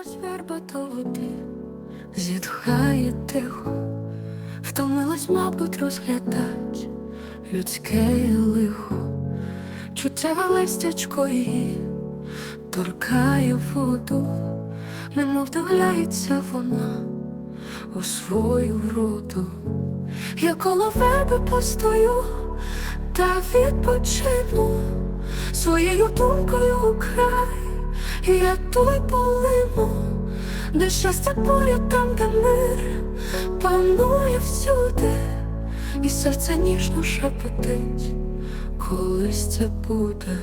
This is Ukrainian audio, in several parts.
Схилилась верба до води, зітхає тихо, втомилась, мабуть, розглядать людське лихо, чуттєве листячко її торкає воду, немов дивляється вона у свою вроду. Я коло тебе постою та відпочину своєю думкою я той полину, де щастя поряд там, де мир. Панує всюди, і серце ніжно шепотить, колись це буде.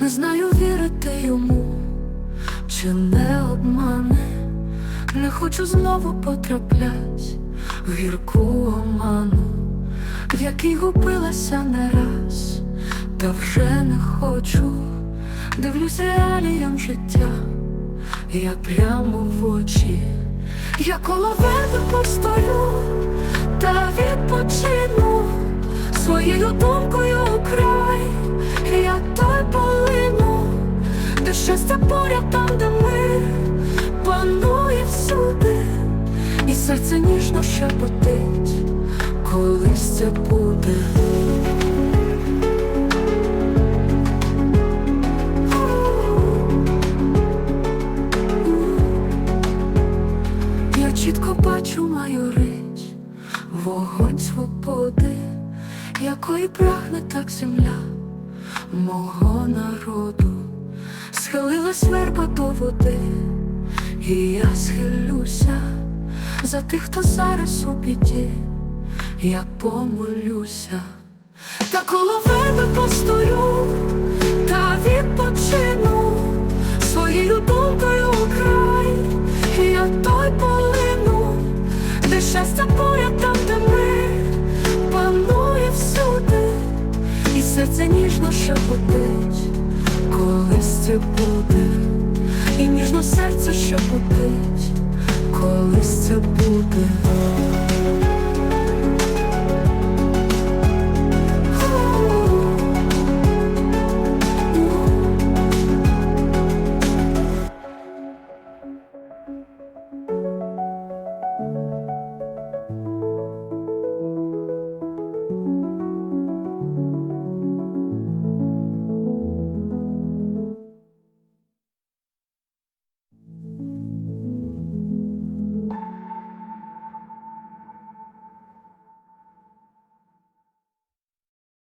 Не знаю, вірити йому, чи не обмане, не хочу знову потраплять в гірку оману, в якій губилася не раз, та вже не хочу, дивлюсь реаліям життя, я прямо в очі, я коло тебе постою та відпочину своєю думкою край, я той полину, де щастя поряд там, де мир панує всюди, і серце ніжно шепотить, колись це буде. Чітко бачу майорить вогонь свободи, якої прагне так земля. Мого народу, схилилась верба до води, і я схилюся за тих, хто зараз у біді, я помолюся, та коло верби постою щастя поряд там, де ми панує всюди, і серце ніжно шепотить, колись це буде, і ніжно серце шепотить, колись це буде.